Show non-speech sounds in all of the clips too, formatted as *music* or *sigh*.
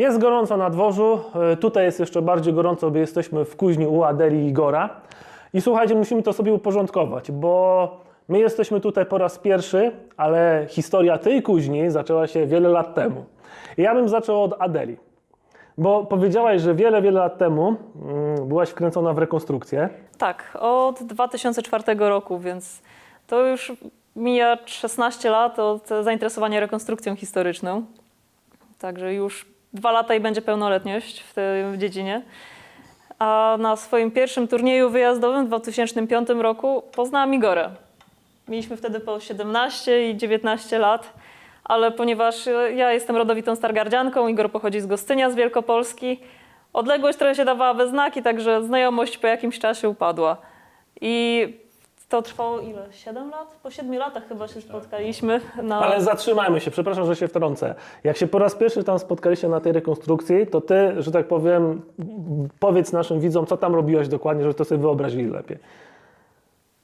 Jest gorąco na dworzu, e, tutaj jest jeszcze bardziej gorąco, bo jesteśmy w kuźni u Adeli i Igora. I słuchajcie, musimy to sobie uporządkować, bo my jesteśmy tutaj po raz pierwszy, ale historia tej kuźni zaczęła się wiele lat temu. I ja bym zaczął od Adeli, bo powiedziałaś, że wiele, wiele lat temu mm, byłaś wkręcona w rekonstrukcję. Tak, od 2004 roku, więc to już mija 16 lat od zainteresowania rekonstrukcją historyczną. Także już dwa lata i będzie pełnoletność w tej dziedzinie. A na swoim pierwszym turnieju wyjazdowym w 2005 roku poznałam Igorę. Mieliśmy wtedy po 17 i 19 lat, ale ponieważ ja jestem rodowitą stargardzianką, Igor pochodzi z Gostynia, z Wielkopolski, odległość trochę się dawała we znaki, także znajomość po jakimś czasie upadła. I to trwało ile? 7 lat? Po 7 latach chyba się spotkaliśmy. Na... Ale zatrzymajmy się, przepraszam, że się wtrącę. Jak się po raz pierwszy tam spotkaliście na tej rekonstrukcji, to ty, że tak powiem, powiedz naszym widzom, co tam robiłaś dokładnie, żeby to sobie wyobrazili lepiej.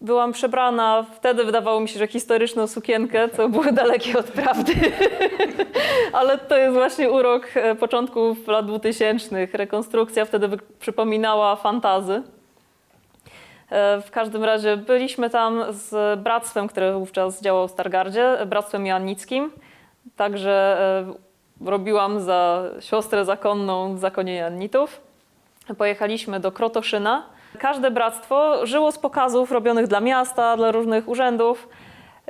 Byłam przebrana, wtedy wydawało mi się, że historyczną sukienkę, co było dalekie od prawdy. *laughs* Ale to jest właśnie urok e, początków lat 2000. Rekonstrukcja wtedy przypominała fantazy. E, W każdym razie byliśmy tam z bractwem, które wówczas działało w Stargardzie, bractwem Joannickim. Także e, robiłam za siostrę zakonną w zakonie. Pojechaliśmy do Krotoszyna. Każde bractwo żyło z pokazów robionych dla miasta, dla różnych urzędów.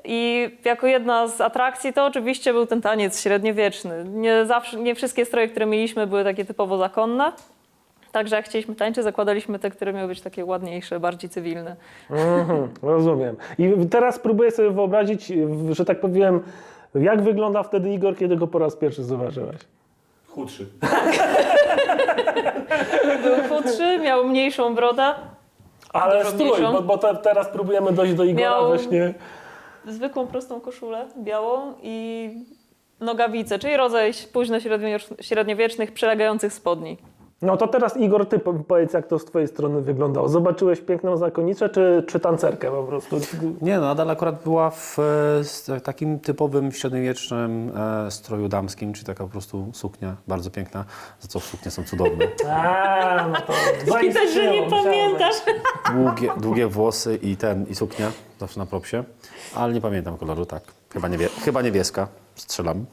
I jako jedna z atrakcji to oczywiście był ten taniec średniowieczny. Nie, zawsze, nie wszystkie stroje, które mieliśmy, były takie typowo zakonne. Także jak chcieliśmy tańczyć, zakładaliśmy te, które miały być takie ładniejsze, bardziej cywilne. Mhm, rozumiem. I teraz próbuję sobie wyobrazić, że tak powiem, jak wygląda wtedy Igor, kiedy go po raz pierwszy zobaczyłeś. Chudszy. *laughs* Był chudszy, miał mniejszą brodę, Ale Dużo strój, mniejszą. bo, bo te, teraz próbujemy dojść do Igora Miał- właśnie. zwykłą, prostą koszulę białą i nogawice, czyli rodzaj późno średniowiecznych, przylegających spodni. No to teraz Igor, ty po- powiedz, jak to z twojej strony wyglądało. Zobaczyłeś piękną zakonnicę, czy, czy tancerkę po prostu? Nie no, Adela akurat była w e, takim typowym średniowiecznym e, stroju damskim, czyli taka po prostu suknia, bardzo piękna, za co suknie są cudowne. *laughs* A, no to Widać, że nie pamiętasz. Długie, długie włosy i ten, i suknia, zawsze na propsie, ale nie pamiętam koloru, tak. Chyba, niewie, chyba niebieska, strzelam.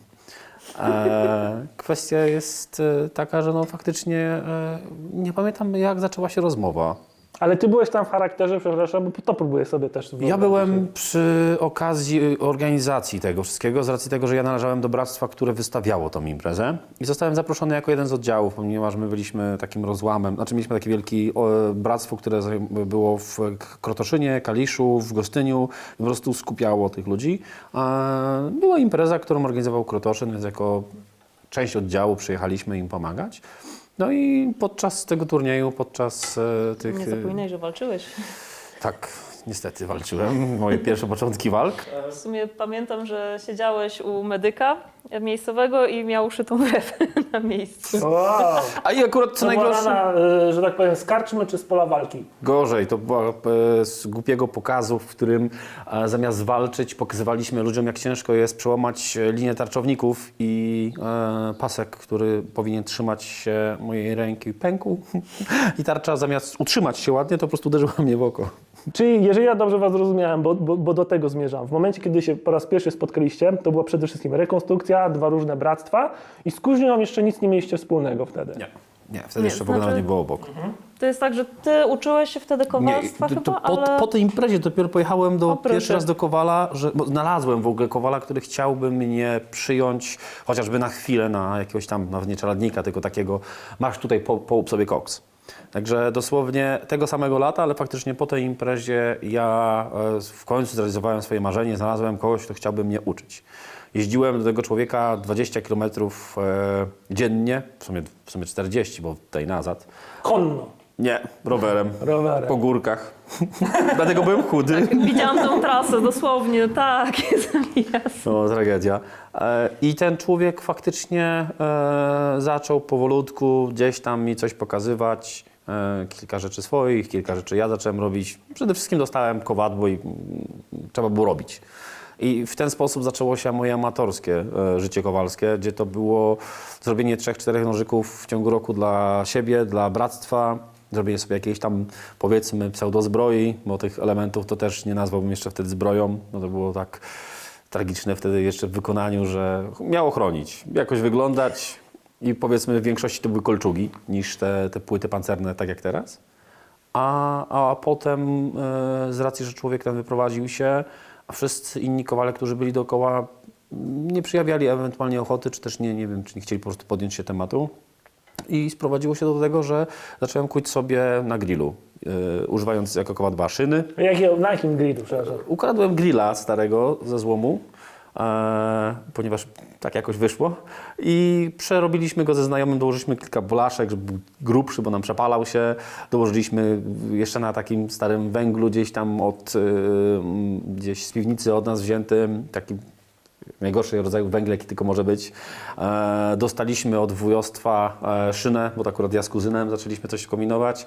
E, kwestia jest e, taka, że no faktycznie e, nie pamiętam jak zaczęła się rozmowa. Ale ty byłeś tam w charakterze, przepraszam, bo to próbuję sobie też Ja wyobrazić. byłem przy okazji organizacji tego wszystkiego, z racji tego, że ja należałem do bractwa, które wystawiało tą imprezę i zostałem zaproszony jako jeden z oddziałów, ponieważ my byliśmy takim rozłamem, znaczy mieliśmy takie wielkie bractwo, które było w Krotoszynie, Kaliszu, w Gostyniu po prostu skupiało tych ludzi. A Była impreza, którą organizował Krotoszyn, więc jako część oddziału przyjechaliśmy im pomagać. No i podczas tego turnieju, podczas e, tych... Nie e, zapominaj, że walczyłeś. tak, niestety walczyłem. Moje pierwsze początki walk. W sumie pamiętam, że siedziałeś u medyka miejscowego i miał szytą brew *laughs* na miejscu. Wow. A i akurat co To była najgorsze... rana, y, że tak powiem, z karczmy czy z pola walki? Gorzej, to była e, z głupiego pokazu, w którym e, zamiast walczyć, pokazywaliśmy ludziom, jak ciężko jest przełamać e, linię tarczowników i e, pasek, który powinien trzymać się mojej ręki, pękł. *laughs* I tarcza zamiast utrzymać się ładnie, to po prostu uderzyła mnie w oko. Czyli jeżeli ja dobrze was zrozumiałem, bo, bo, bo do tego zmierzam, w momencie, kiedy się po raz pierwszy spotkaliście, to była przede wszystkim rekonstrukcja, dwa różne bractwa i z kuźnią jeszcze nic nie mieliście wspólnego wtedy. Nie. Nie, wtedy Nie, jeszcze w ogóle znaczy- nie było obok. To jest tak, że ty uczyłeś się wtedy kowalstwa to, chyba, to po, ale... po tej imprezie dopiero pojechałem do pierwszy raz do Kowala, że, bo znalazłem w ogóle Kowala, który chciałby mnie przyjąć chociażby na chwilę na jakiegoś tam, nawet nie czeladnika, tylko takiego, masz tutaj po, połup sobie koks. Także dosłownie tego samego lata, ale faktycznie po tej imprezie ja e, w końcu zrealizowałem swoje marzenie, znalazłem kogoś, kto chciałby mnie uczyć. Jeździłem do tego człowieka 20 km e, dziennie, w sumie, w sumie 40, bo tutaj nazad. Konno. Nie, rowerem. Rowerem. Po górkach. *laughs* Dlatego byłem chudy. Widziałam tą trasę, dosłownie, tak, *laughs* jest jasne. No, tragedia. E, I ten człowiek faktycznie e, zaczął powolutku gdzieś tam mi coś pokazywać. E, kilka rzeczy swoich, kilka rzeczy ja zacząłem robić. Przede wszystkim dostałem kowadło i mm, trzeba było robić. I w ten sposób zaczęło się moje amatorskie e, życie kowalskie, gdzie to było zrobienie trzech, czterech nożyków w ciągu roku dla siebie, dla bractwa, zrobienie sobie jakiejś tam powiedzmy pseudozbroi, bo tych elementów to też nie nazwałbym jeszcze wtedy zbroją, no to było tak tragiczne wtedy jeszcze w wykonaniu, że miało chronić, jakoś wyglądać i powiedzmy w większości to były kolczugi niż te, te płyty pancerne tak jak teraz. A, a potem e, z racji, że człowiek ten wyprowadził się, wszyscy inni kowale, którzy byli dookoła, nie przejawiali ewentualnie ochoty, czy też nie, nie wiem, czy nie chcieli po prostu podjąć się tematu. I sprowadziło się do tego, że zacząłem kuć sobie na grillu, e, używając jako koła dwa szyny. Jakie, na jakim gridu, przepraszam? Ukradłem grilla starego ze złomu, ponieważ tak jakoś wyszło. I przerobiliśmy go ze znajomym, dołożyliśmy kilka blaszek, żeby był grubszy, bo nam przepalał się. Dołożyliśmy jeszcze na takim starym węglu gdzieś tam od, e, m, gdzieś z piwnicy od nas wziętym, taki najgorszej rodzaju węgiel, jaki tylko może być. E, dostaliśmy od wujostwa e, szynę, bo to akurat ja z kuzynem zaczęliśmy coś kombinować.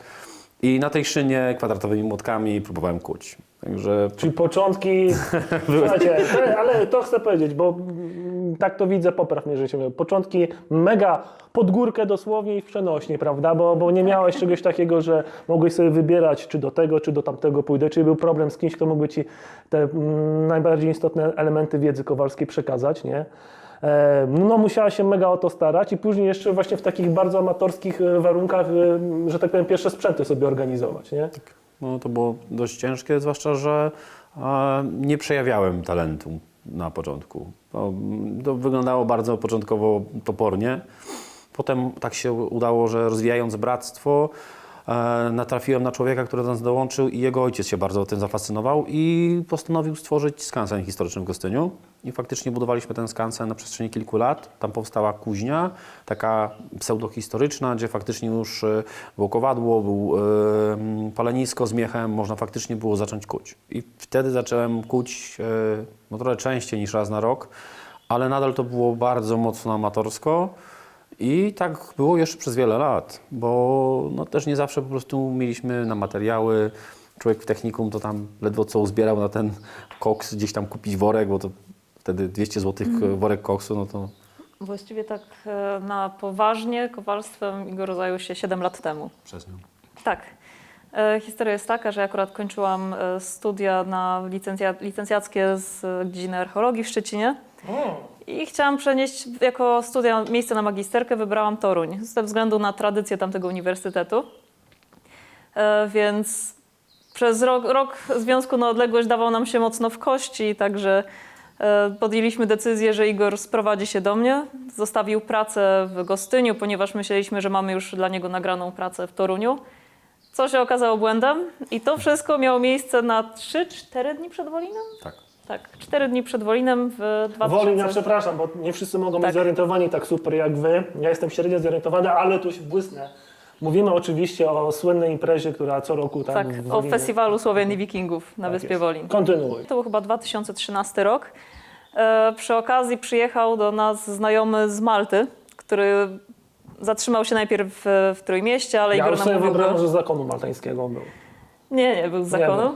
I na tej szynie kwadratowymi młotkami próbowałem kuć. Także Czyli początki. *laughs* Słuchajcie, ale to chcę powiedzieć, bo mm, tak to widzę, popraw mnie, że się. Początki mega pod górkę dosłownie i w przenośni, prawda? Bo, bo nie miałeś czegoś takiego, że mogłeś sobie wybierać, czy do tego, czy do tamtego pójdę. Czyli był problem z kimś, kto mógłby ci te mm, najbardziej istotne elementy wiedzy kowalskiej przekazać, nie? E, No, musiała się mega o to starać i później jeszcze właśnie w takich bardzo amatorskich e, warunkach, e, że tak powiem, pierwsze sprzęty sobie organizować, nie? no, to było dość ciężkie, zwłaszcza, że nie przejawiałem talentu na początku. To, to wyglądało bardzo początkowo topornie. Potem tak się udało, że rozwijając bractwo, natrafiłem na człowieka, który do nas dołączył i jego ojciec się bardzo tym zafascynował i postanowił stworzyć skansen historyczny w Gostyniu. I faktycznie budowaliśmy ten skansen na przestrzeni kilku lat. Tam powstała kuźnia, taka pseudohistoryczna, gdzie faktycznie już e, było kowadło, był e, palenisko z miechem, można faktycznie było zacząć kuć. I wtedy zacząłem kuć e, no trochę częściej niż raz na rok, ale nadal to było bardzo mocno amatorsko. I tak było jeszcze przez wiele lat, bo no też nie zawsze po prostu mieliśmy na materiały. Człowiek w technikum to tam ledwo co uzbierał na ten koks, gdzieś tam kupić worek, bo to wtedy 200 zł worek koksu, no to Właściwie tak e, na poważnie kowalstwem Igor zajął się 7 lat temu. przez nią. Tak. E, Historia jest taka, że akurat kończyłam e, studia na licencja, licencjackie z dziedziny archeologii w Szczecinie i chciałam przenieść jako studia miejsce na magisterkę, wybrałam Toruń ze względu na tradycję tamtego uniwersytetu. E, Więc przez rok, rok Związku na Odległość dawał nam się mocno w kości, także e, podjęliśmy decyzję, że Igor sprowadzi się do mnie. Zostawił pracę w Gostyniu, ponieważ myśleliśmy, że mamy już dla niego nagraną pracę w Toruniu. Co się okazało błędem i to wszystko miało miejsce na 3-4 dni przed Wolinem? Tak. Tak, 4 dni przed Wolinem w 2000... Wolina, przepraszam, bo nie wszyscy mogą być Tak. zorientowani tak super jak wy. Ja jestem średnio zorientowany, ale tu się błysnę. Mówimy oczywiście o słynnej imprezie, która co roku tam Tak, o festiwalu Słowian i Wikingów na Tak Wyspie jest. Wolin. Kontynuuj. To był chyba 2013 rok. E, przy okazji przyjechał do nas znajomy z Malty, który zatrzymał się najpierw w, w Trójmieście, ale Ja Igor już sobie namówił wyobrażam, go... że z zakonu maltańskiego był. Nie, nie był z zakonu.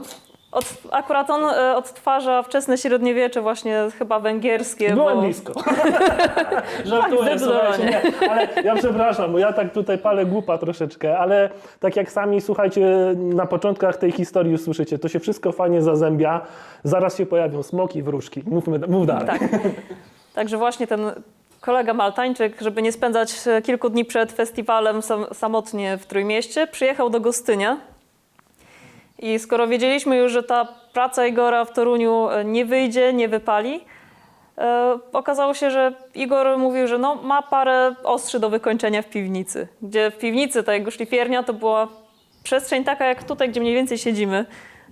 Od, akurat on e, odtwarza wczesne średniowiecze, właśnie chyba węgierskie. Byłem bo... blisko. *laughs* Żartuję, Tak, słuchajcie, zdecydowanie. nie, ale ja przepraszam, bo ja tak tutaj palę głupa troszeczkę, ale tak jak sami słuchajcie, na początkach tej historii słyszycie, to się wszystko fajnie zazębia, zaraz się pojawią smoki, wróżki. Mówmy, mów dalej. Tak. Także właśnie ten kolega Maltańczyk, żeby nie spędzać e, kilku dni przed festiwalem sam, samotnie w Trójmieście, przyjechał do Gostynia. I skoro wiedzieliśmy już, że ta praca Igora w Toruniu e, nie wyjdzie, nie wypali, e, okazało się, że Igor mówił, że no, ma parę ostrzy do wykończenia w piwnicy. Gdzie w piwnicy ta jego szlifiernia to była przestrzeń taka jak tutaj, gdzie mniej więcej siedzimy.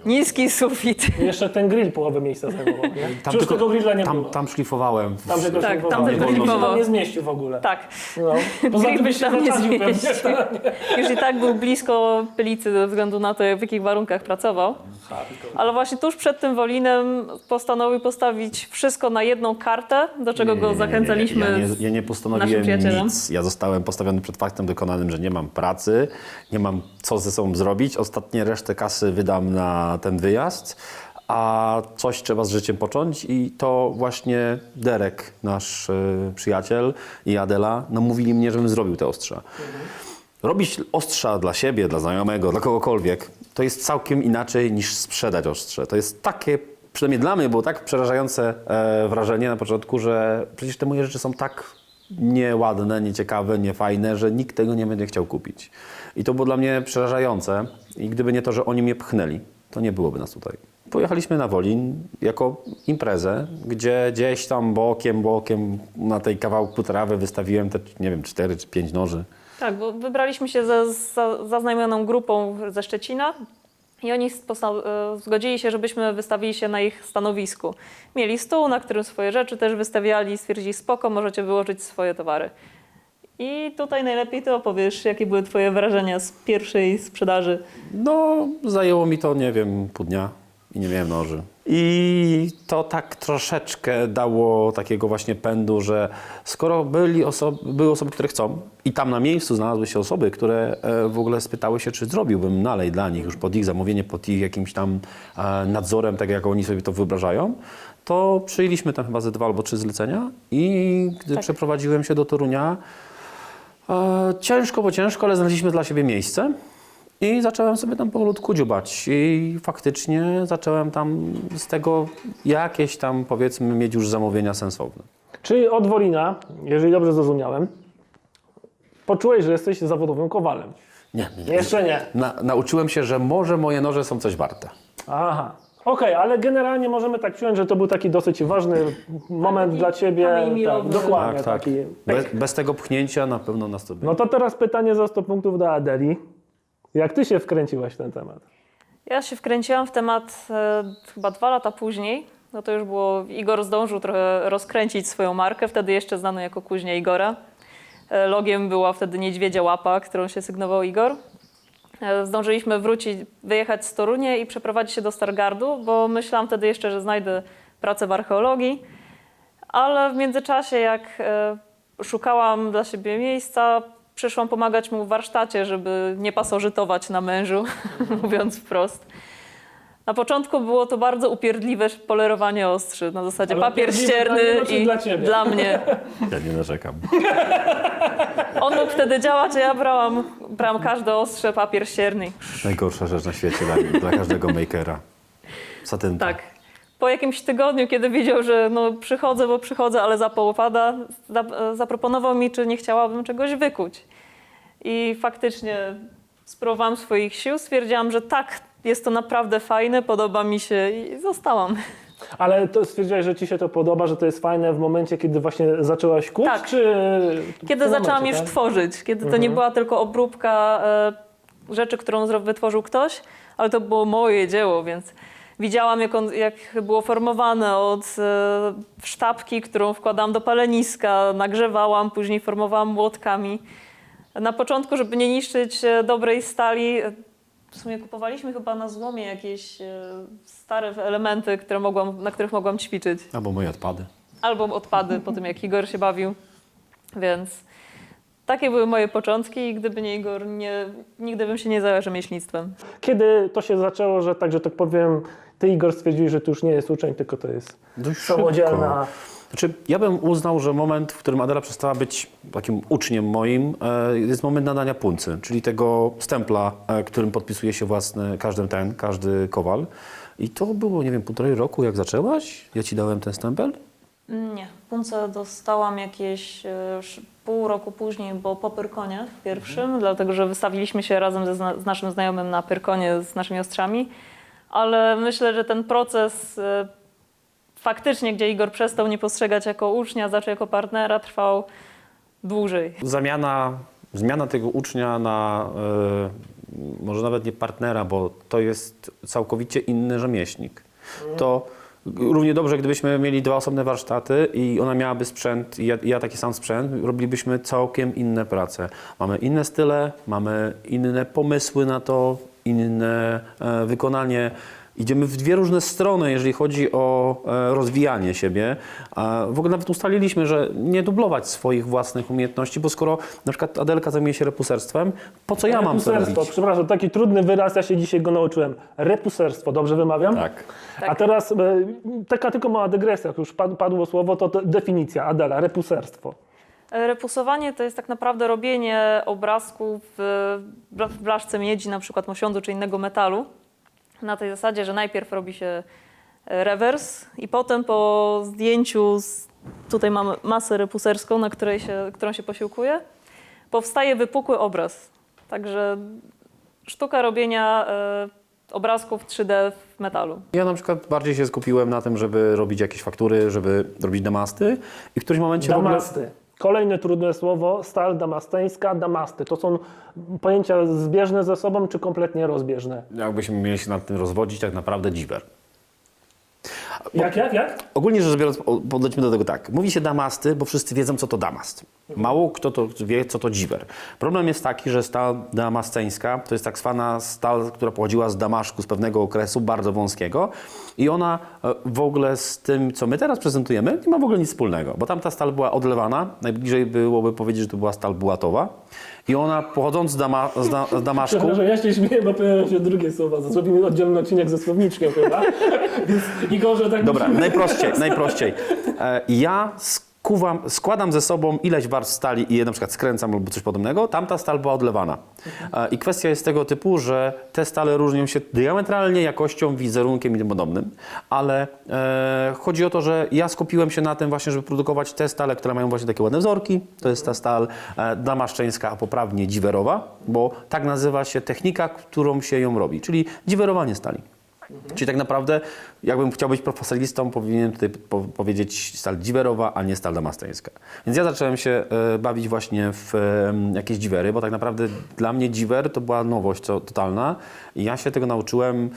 Niski sufit. *laughs* Jeszcze ten grill połowę miejsca zajmował, nie? Czy już tylko- tego grilla nie tam, było? tam szlifowałem. Tam tylko Tak, tam tylko Grill się szlifował. tam nie zmieścił w ogóle. Tak. No. *laughs* Poza Grill tym by się tam nie pewnie. zmieścił. *laughs* Już i tak był blisko pylicy ze względu na to, w jakich warunkach pracował. Ale właśnie tuż przed tym Wolinem postanowił postawić wszystko na jedną kartę, do czego go zachęcaliśmy. Ja nie, ja nie postanowiłem naszym przyjacielem. nic. Ja zostałem postawiony przed faktem dokonanym, że nie mam pracy, nie mam co ze sobą zrobić. Ostatnie resztę kasy wydam na ten wyjazd. a coś trzeba z życiem począć i to właśnie Derek, nasz y, przyjaciel i Adela namówili mnie, żebym zrobił te ostrza. Robić ostrza dla siebie, dla znajomego, dla kogokolwiek, to jest całkiem inaczej niż sprzedać ostrze. To jest takie, przynajmniej dla mnie było tak przerażające e, wrażenie na początku, że przecież te moje rzeczy są tak nieładne, nieciekawe, niefajne, że nikt tego nie będzie chciał kupić. I to było dla mnie przerażające i gdyby nie to, że oni mnie pchnęli, to nie byłoby nas tutaj. Pojechaliśmy na Wolin jako imprezę, gdzie gdzieś tam bokiem, bokiem na tej kawałku trawy wystawiłem te, nie wiem, cztery czy pięć noży. Tak, bo wybraliśmy się ze za, zaznajomioną grupą ze Szczecina i oni e, zgodzili się, żebyśmy wystawili się na ich stanowisku. Mieli stół, na którym swoje rzeczy też wystawiali, stwierdzili spoko, możecie wyłożyć swoje towary. I tutaj najlepiej ty opowiesz, jakie były twoje wrażenia z pierwszej sprzedaży. No, zajęło mi to, nie wiem, pół dnia i nie miałem noży. I to tak troszeczkę dało takiego właśnie pędu, że skoro byli osoby, były osoby, które chcą i tam na miejscu znalazły się osoby, które e, w ogóle spytały się, czy zrobiłbym nalej dla nich, już pod ich zamówienie, pod ich jakimś tam e, nadzorem, tak jak oni sobie to wyobrażają, to przyjęliśmy tam chyba ze dwa albo trzy zlecenia i gdy Tak. przeprowadziłem się do Torunia, ciężko, bo ciężko, ale znaleźliśmy dla siebie miejsce i zacząłem sobie tam powolutku dziubać i faktycznie zacząłem tam z tego jakieś tam powiedzmy mieć już zamówienia sensowne. Czyli od Wolina, jeżeli dobrze zrozumiałem, poczułeś, że jesteś zawodowym kowalem. Nie, nie, nie. Jeszcze nie. Na, nauczyłem się, że może moje noże są coś warte. Aha. Okej, ale generalnie możemy tak przyjąć, że to był taki dosyć ważny moment dla Ciebie. Tak, dokładnie, Tak, tak. taki Bez, pyk. bez tego pchnięcia na pewno nas to No to teraz pytanie za 100 punktów do Adeli. Jak Ty się wkręciłaś w ten temat? Ja się wkręciłam w temat e, chyba dwa lata później. No to już było, Igor zdążył trochę rozkręcić swoją markę, wtedy jeszcze znaną jako Kuźnia Igora. E, logiem była wtedy niedźwiedzia łapa, którą się sygnował Igor. E, zdążyliśmy wrócić, wyjechać z Torunia i przeprowadzić się do Stargardu, bo myślałam wtedy jeszcze, że znajdę pracę w archeologii. Ale w międzyczasie, jak e, szukałam dla siebie miejsca, przyszłam pomagać mu w warsztacie, żeby nie pasożytować na mężu, *laughs* mówiąc wprost. Na początku było to bardzo upierdliwe polerowanie ostrzy, na zasadzie Ale papier upierdliwe ścierny dla czy i dla ciebie? dla mnie. Ja nie narzekam. On mógł wtedy działać, a ja brałam, brałam każde ostrze papier ścierny. Najgorsza rzecz na świecie dla, dla każdego makera. Satynka. Tak. Po jakimś tygodniu, kiedy widział, że no przychodzę, bo przychodzę, ale zapał pada, za, zaproponował mi, czy nie chciałabym czegoś wykuć. I faktycznie spróbowałam swoich sił, stwierdziłam, że tak, jest to naprawdę fajne, podoba mi się i zostałam. Ale to stwierdziłaś, że Ci się to podoba, że to jest fajne w momencie, kiedy właśnie zaczęłaś kuć? Tak. Czy Kiedy tym zaczęłam momencie, już tak? tworzyć, kiedy to nie była tylko obróbka e, rzeczy, którą wytworzył ktoś, ale to było moje dzieło, więc widziałam, jak, on, jak było formowane od e, sztabki, którą wkładałam do paleniska, nagrzewałam, później formowałam młotkami. Na początku, żeby nie niszczyć e, dobrej stali, w sumie kupowaliśmy chyba na złomie jakieś e, stare elementy, które mogłam, na których mogłam ćwiczyć Albo moje odpady. albo odpady po tym, jak Igor się bawił. Więc takie były moje początki i gdyby nie Igor, nie, nigdy bym się nie zajęła rzemieślnictwem. Kiedy to się zaczęło, że tak, że tak powiem, Ty Igor stwierdziłeś, że to już nie jest uczeń, tylko to jest Dość samodzielna... Znaczy, ja bym uznał, że moment, w którym Adela przestała być takim uczniem moim, e, jest moment nadania puncy, czyli tego stempla, e, którym podpisuje się własny każdy ten, każdy kowal. I to było, nie wiem, półtorej roku, jak zaczęłaś? Ja ci dałem ten stempel? Nie, punce dostałam jakieś e, pół roku później, bo po Pyrkonie pierwszym, dlatego że wystawiliśmy się razem ze, z naszym znajomym na Pyrkonie z naszymi ostrzami, ale myślę, że ten proces faktycznie, gdzie Igor przestał nie postrzegać jako ucznia, zaczął jako partnera, trwał dłużej. Zamiana, zmiana tego ucznia na e, może nawet nie partnera, bo to jest całkowicie inny rzemieślnik. To równie dobrze, gdybyśmy mieli dwa osobne warsztaty i ona miałaby sprzęt i ja, i ja taki sam sprzęt, robilibyśmy całkiem inne prace. Mamy inne style, mamy inne pomysły na to, inne e, wykonanie Idziemy w dwie różne strony, jeżeli chodzi o e, rozwijanie siebie. A w ogóle nawet ustaliliśmy, że nie dublować swoich własnych umiejętności, bo skoro na przykład Adelka zajmuje się repuserstwem, po co ja mam to Repuserstwo, robić? przepraszam, taki trudny wyraz, ja się dzisiaj go nauczyłem. Repuserstwo, dobrze wymawiam? Tak. A teraz e, taka tylko mała dygresja, jak już pad- padło słowo, to, definicja, Adela, repuserstwo. E, Repusowanie to jest tak naprawdę robienie obrazków w blaszce miedzi, na przykład mosiądzu czy innego metalu. Na tej zasadzie, że najpierw robi się e, rewers i potem po zdjęciu, z, tutaj mamy masę repuserską, na której się, którą się posiłkuje, powstaje wypukły obraz. Także sztuka robienia e, obrazków 3D w metalu. Ja na przykład bardziej się skupiłem na tym, żeby robić jakieś faktury, żeby robić damasty i w którymś momencie w ogóle... Kolejne trudne słowo, stal damasteńska, damasty. To są pojęcia zbieżne ze sobą, czy kompletnie rozbieżne? Jakbyśmy mieli się nad tym rozwodzić, tak naprawdę dziwer. Jak, jak, jak? Ogólnie rzecz biorąc, podejdźmy do tego tak. Mówi się damasty, bo wszyscy wiedzą, co to damast. Mało kto to wie, co to dziwer. Problem jest taki, że stal damasceńska to jest tak zwana stal, która pochodziła z Damaszku, z pewnego okresu bardzo wąskiego i ona e, w ogóle z tym, co my teraz prezentujemy, nie ma w ogóle nic wspólnego, bo tamta stal była odlewana, najbliżej byłoby powiedzieć, że to była stal bułatowa i ona pochodząc z, Dama, z, da, z Damaszku... Przepraszam, ja się śmieję, bo pojawiają się drugie słowa. Zrobimy oddzielny odcinek ze słowniczkiem chyba. *laughs* Więc Igorze, tak Dobra, najprościej, najprościej. E, Ja skuwam, składam ze sobą ileś warstw stali i je na przykład skręcam albo coś podobnego, tamta stal była odlewana. E, I kwestia jest tego typu, że te stale różnią się diametralnie jakością, wizerunkiem i tym podobnym, ale e, chodzi o to, że ja skupiłem się na tym właśnie, żeby produkować te stale, które mają właśnie takie ładne wzorki. To jest ta stal e, damaszczeńska, a poprawnie dziwerowa, bo tak nazywa się technika, którą się ją robi, czyli dziwerowanie stali. Czyli tak naprawdę, jakbym chciał być profesjonalistą, powinienem tutaj po powiedzieć stal dziwerowa, a nie stal damasteńska. Więc ja zacząłem się e, bawić właśnie w e, jakieś dziwery, bo tak naprawdę dla mnie dziwer to była nowość co, totalna. I ja się tego nauczyłem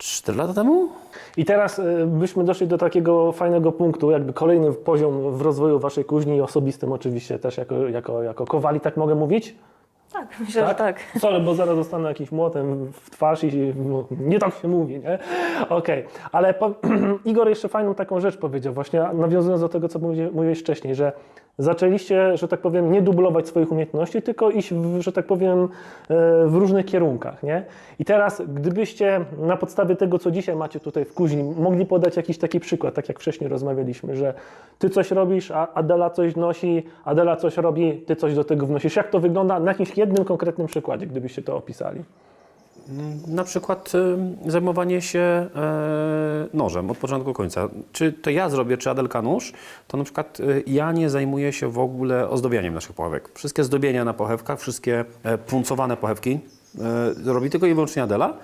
4 lata temu? I teraz y, byśmy doszli do takiego fajnego punktu, jakby kolejny poziom w rozwoju waszej kuźni i osobistym oczywiście też jako, jako, jako kowali, tak mogę mówić? Tak, myślę, że tak. Sorry, bo zaraz dostanę jakimś młotem w twarz i no, nie tak się mówi, nie? Okej, ale po, *clears throat* Igor jeszcze fajną taką rzecz powiedział, właśnie nawiązując do tego, co mówi- mówiłeś wcześniej, że zaczęliście, że tak powiem, nie dublować swoich umiejętności, tylko iść, w, że tak powiem, e, w różnych kierunkach, nie? I teraz, gdybyście na podstawie tego, co dzisiaj macie tutaj w kuźni, mogli podać jakiś taki przykład, tak jak wcześniej rozmawialiśmy, że ty coś robisz, a Adela coś nosi, Adela coś robi, ty coś do tego wnosisz. Jak to wygląda na jakimś jednym konkretnym przykładzie, gdybyście to opisali? Na przykład y, zajmowanie się e, nożem od początku do końca. Czy to ja zrobię, czy Adelka nóż, to na przykład y, ja nie zajmuję się w ogóle ozdobianiem naszych pochewek. Wszystkie zdobienia na pochewkach, wszystkie e, puncowane pochewki e, robi tylko i wyłącznie Adela.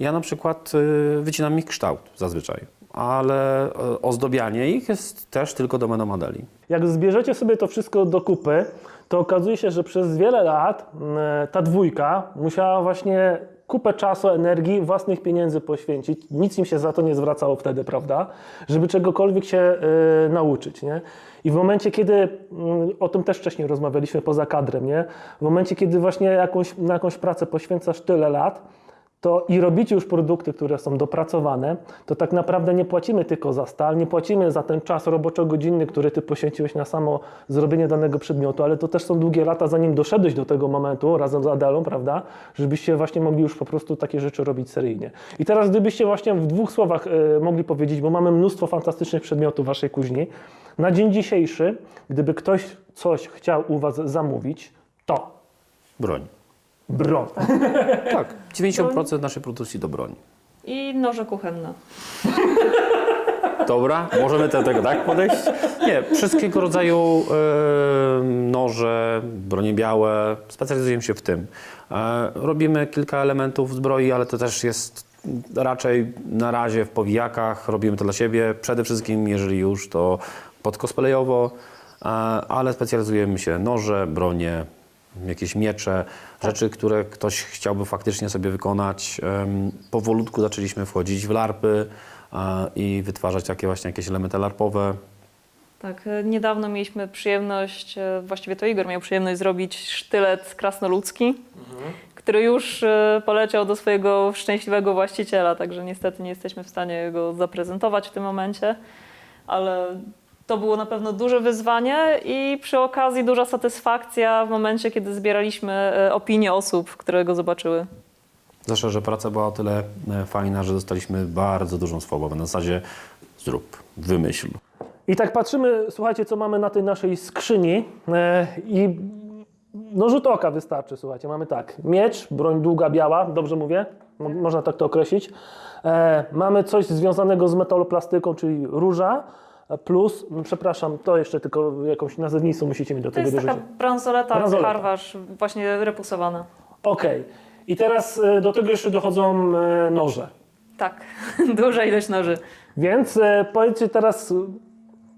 Ja na przykład y, wycinam ich kształt zazwyczaj, ale e, ozdobianie ich jest też tylko domeną Adeli. Jak zbierzecie sobie to wszystko do kupy, to okazuje się, że przez wiele lat mm, ta dwójka musiała właśnie kupę czasu, energii, własnych pieniędzy poświęcić. Nic im się za to nie zwracało wtedy, prawda? Żeby czegokolwiek się y, nauczyć, nie? I w momencie, kiedy, mm, o tym też wcześniej rozmawialiśmy poza kadrem, nie? W momencie, kiedy właśnie jakąś, na jakąś pracę poświęcasz tyle lat, to i robicie już produkty, które są dopracowane, to tak naprawdę nie płacimy tylko za stal, nie płacimy za ten czas roboczo-godzinny, który ty poświęciłeś na samo zrobienie danego przedmiotu, ale to też są długie lata, zanim doszedłeś do tego momentu razem z Adelą, prawda, żebyście właśnie mogli już po prostu takie rzeczy robić seryjnie. I teraz gdybyście właśnie w dwóch słowach e, mogli powiedzieć, bo mamy mnóstwo fantastycznych przedmiotów waszej kuźni, na dzień dzisiejszy, gdyby ktoś coś chciał u was zamówić, to Broń. Broń. *laughs* Tak, 90% naszej produkcji to broń. I noże kuchenne. Dobra, możemy do tego tak podejść? Nie, wszystkiego rodzaju e, noże, bronie białe, specjalizujemy się w tym. E, robimy kilka elementów zbroi, ale to też jest raczej na razie w powijakach. Robimy to dla siebie, przede wszystkim jeżeli już to pod cosplayowo, e, ale specjalizujemy się noże, bronie, jakieś miecze, rzeczy, które ktoś chciałby faktycznie sobie wykonać. Powolutku zaczęliśmy wchodzić w larpy a, i wytwarzać takie właśnie jakieś elementy larpowe. Tak, e, niedawno mieliśmy przyjemność, e, właściwie to Igor miał przyjemność zrobić sztylet krasnoludzki, który już e, poleciał do swojego szczęśliwego właściciela, także niestety nie jesteśmy w stanie go zaprezentować w tym momencie, ale to było na pewno duże wyzwanie i przy okazji duża satysfakcja w momencie, kiedy zbieraliśmy e, opinie osób, które go zobaczyły. Zwłaszcza, że praca była o tyle e, fajna, że dostaliśmy bardzo dużą swobodę. Na zasadzie zrób, wymyśl. I tak patrzymy, słuchajcie, co mamy na tej naszej skrzyni e, i no rzut oka wystarczy, słuchajcie. Mamy tak, miecz, broń długa, biała, dobrze mówię? Mo- można tak to określić. Mamy coś związanego z metaloplastyką, czyli róża, plus, przepraszam, to jeszcze tylko jakąś nazewnictwo musicie mi do To tego jest taka dorzucić. bransoleta, Bransoleta. harwasz, właśnie repusowana. Okej. I teraz e, do tego jeszcze dochodzą e, noże. Tak, *laughs* duża ilość noży. Więc e, powiedzcie teraz,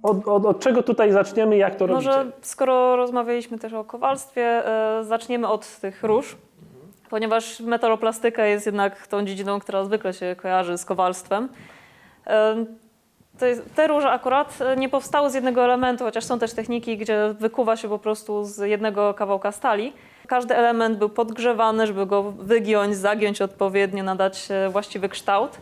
od, od, od czego tutaj zaczniemy, jak to robicie? Może skoro rozmawialiśmy też o kowalstwie, zaczniemy od tych róż, ponieważ metaloplastyka jest jednak tą dziedziną, która zwykle się kojarzy z kowalstwem. E, te róże akurat e, nie powstały z jednego elementu, chociaż są też techniki, gdzie wykuwa się po prostu z jednego kawałka stali. Każdy element był podgrzewany, żeby go wygiąć, zagiąć odpowiednio, nadać e, właściwy kształt.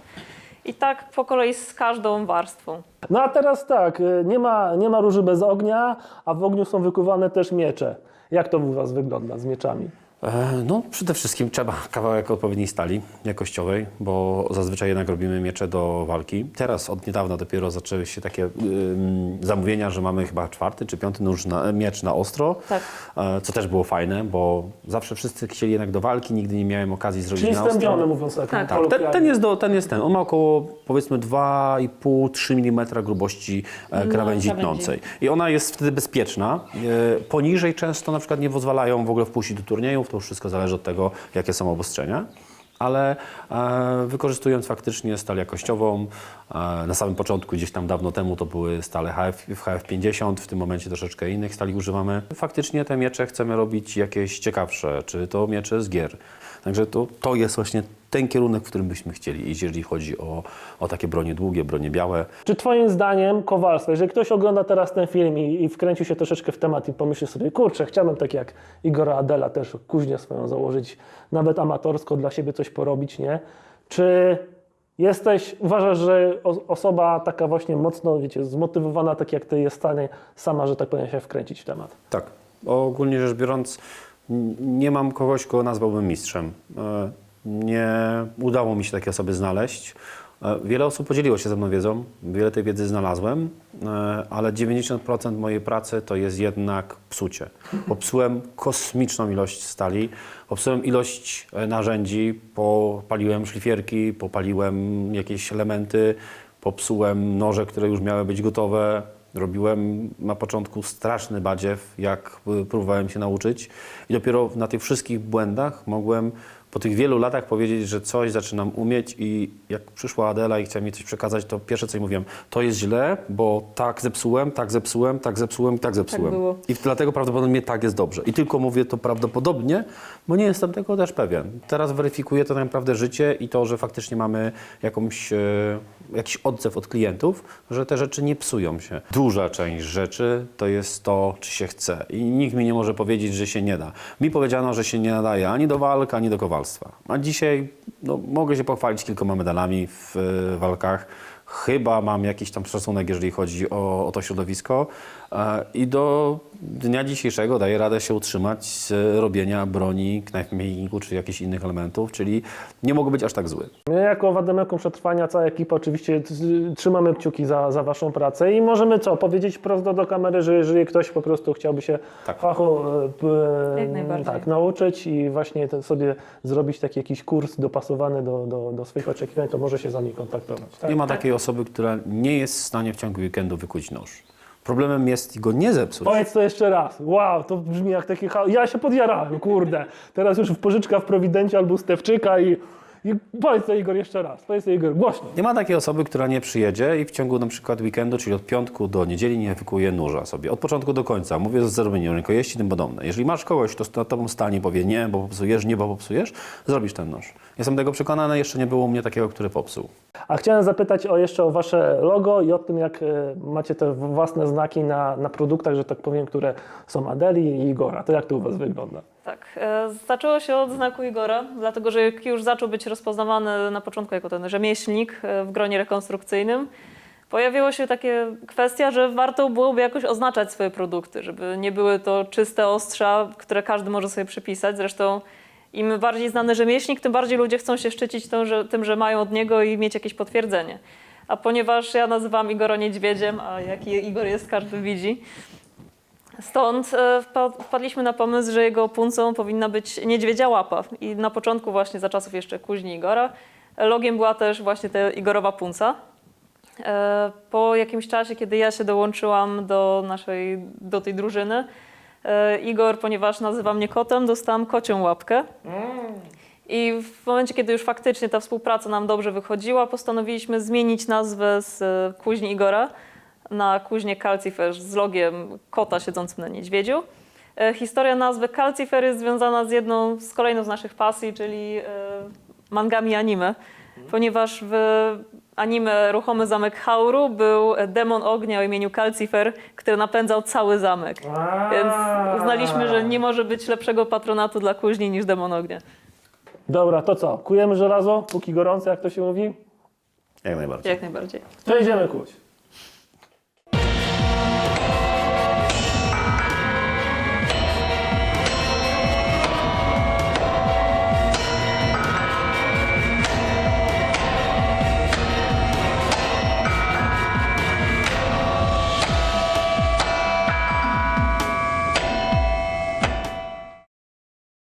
I tak po kolei z każdą warstwą. No a teraz tak, y, nie ma, nie ma róży bez ognia, a w ogniu są wykuwane też miecze. Jak to u Was wygląda z mieczami? E, No, przede wszystkim trzeba kawałek odpowiedniej stali jakościowej, bo zazwyczaj jednak robimy miecze do walki. Teraz od niedawna dopiero zaczęły się takie ym, zamówienia, że mamy chyba czwarty czy piąty nóż na, miecz na ostro, Tak. e, co też było fajne, bo zawsze wszyscy chcieli jednak do walki, nigdy nie miałem okazji zrobić Czyli na ostro. stępione, mówiąc tak. Tak. Tak, ten, ten, jest do, ten jest ten. On ma około powiedzmy 2,5-3 mm grubości e, krawędzi krawędzi. tnącej. I ona jest wtedy bezpieczna. E, poniżej często na przykład nie pozwalają w ogóle wpuścić do turniejów. To już wszystko zależy od tego, jakie są obostrzenia. Ale e, wykorzystując faktycznie stal jakościową, e, na samym początku, gdzieś tam dawno temu, to były stale HF, w HF50, w tym momencie troszeczkę innych stali używamy. Faktycznie te miecze chcemy robić jakieś ciekawsze, czy to miecze z gier. Także to, to jest właśnie ten kierunek, w którym byśmy chcieli iść, jeżeli chodzi o, o takie bronie długie, bronie białe. Czy Twoim zdaniem kowalstwo, jeżeli ktoś ogląda teraz ten film i, i wkręcił się troszeczkę w temat i pomyśli sobie, kurczę, chciałbym tak jak Igora Adela też kuźnię swoją założyć, nawet amatorsko dla siebie coś porobić, nie? Czy jesteś, uważasz, że osoba taka właśnie mocno, wiecie, zmotywowana, tak jak Ty jest w stanie sama, że tak powiem, się wkręcić w temat? Tak. Ogólnie rzecz biorąc, nie mam kogoś, kogo nazwałbym mistrzem. E, Nie udało mi się takiej osoby znaleźć. E, Wiele osób podzieliło się ze mną wiedzą, wiele tej wiedzy znalazłem, e, ale 90% mojej pracy to jest jednak psucie. Popsułem kosmiczną ilość stali, popsułem ilość narzędzi, popaliłem szlifierki, popaliłem jakieś elementy, popsułem noże, które już miały być gotowe, Robiłem na początku straszny badziew, jak y, próbowałem się nauczyć. I dopiero na tych wszystkich błędach mogłem po tych wielu latach powiedzieć, że coś zaczynam umieć i jak przyszła Adela i chciała mi coś przekazać, to pierwsze co jej mówiłem, to jest źle, bo tak zepsułem, tak zepsułem, tak zepsułem i tak zepsułem. było. I dlatego prawdopodobnie tak jest dobrze. I tylko mówię to prawdopodobnie, bo nie jestem tego też pewien. Teraz weryfikuję to tak naprawdę życie i to, że faktycznie mamy jakąś, e, jakiś odzew od klientów, że te rzeczy nie psują się. Duża część rzeczy to jest to, czy się chce. I nikt mi nie może powiedzieć, że się nie da. Mi powiedziano, że się nie nadaje ani do walk, ani do kowalstwa. A dzisiaj no, mogę się pochwalić kilkoma medalami w e, walkach. Chyba mam jakiś tam szacunek, jeżeli chodzi o, o to środowisko i do dnia dzisiejszego daję radę się utrzymać z robienia broni, knife makingu czy jakichś innych elementów, czyli nie mogę być aż tak zły. My jako Wademekum Przetrwania, cała ekipa oczywiście trzymamy kciuki za, za Waszą pracę i możemy co, powiedzieć prosto do kamery, że jeżeli ktoś po prostu chciałby się Tak. fachu e, najbardziej. tak, nauczyć i właśnie sobie zrobić taki jakiś kurs dopasowany do, do, do swoich oczekiwań, to może się z Wami kontaktować. Tak? Nie ma takiej osoby, która nie jest w stanie w ciągu weekendu wykuć nóż. Problemem jest go nie zepsuć. Powiedz to jeszcze raz. Wow, to brzmi jak taki Ja się podjarałem, kurde. Teraz już w pożyczka w Prowidencie albo Stewczyka i powiedz to Igor jeszcze raz. Powiedz to Igor głośno. Nie ma takiej osoby, która nie przyjedzie i w ciągu na przykład weekendu, czyli od piątku do niedzieli nie wykuje nóża sobie. Od początku do końca. Mówię z zrobieniem rękojeści tym podobne. Jeżeli masz kogoś, kto na tobą stanie i powie nie, bo popsujesz, nie, bo popsujesz, zrobisz ten nóż. Jestem tego przekonany, jeszcze nie było u mnie takiego, który popsuł. A chciałem zapytać o jeszcze o Wasze logo i o tym, jak e, macie te własne znaki na, na produktach, że tak powiem, które są Adeli i Igora. To jak to u Was wygląda? Tak. E, Zaczęło się od znaku Igora, dlatego że już zaczął być rozpoznawany na początku jako ten rzemieślnik e, w gronie rekonstrukcyjnym, pojawiła się takie kwestia, że warto byłoby jakoś oznaczać swoje produkty, żeby nie były to czyste ostrza, które każdy może sobie przypisać. Zresztą im bardziej znany rzemieślnik, tym bardziej ludzie chcą się szczycić tym, że, tym, że mają od niego i mieć jakieś potwierdzenie. A ponieważ ja nazywam Igora niedźwiedziem, a jaki Igor jest, każdy widzi, Stąd e, wpa- wpadliśmy na pomysł, że jego puncą powinna być niedźwiedzia łapa. I na początku właśnie za czasów jeszcze kuźni Igora logiem była też właśnie ta Igorowa punca. E, Po jakimś czasie, kiedy ja się dołączyłam do naszej, do tej drużyny, e, Igor, ponieważ nazywa mnie kotem, dostałam kocią łapkę. I w momencie, kiedy już faktycznie ta współpraca nam dobrze wychodziła, postanowiliśmy zmienić nazwę z kuźni Igora na kuźnię Calcifer z logiem kota siedzącym na niedźwiedziu. E, Historia nazwy Calcifer jest związana z jedną, z kolejną z naszych pasji, czyli e, mangami anime, ponieważ w anime Ruchomy Zamek Hauru był demon ognia o imieniu Calcifer, który napędzał cały zamek. Więc uznaliśmy, że nie może być lepszego patronatu dla kuźni niż demon ognia. Dobra, to co? Kujemy żelazo, póki gorące, jak to się mówi? Jak najbardziej. Jak najbardziej. To idziemy kuć.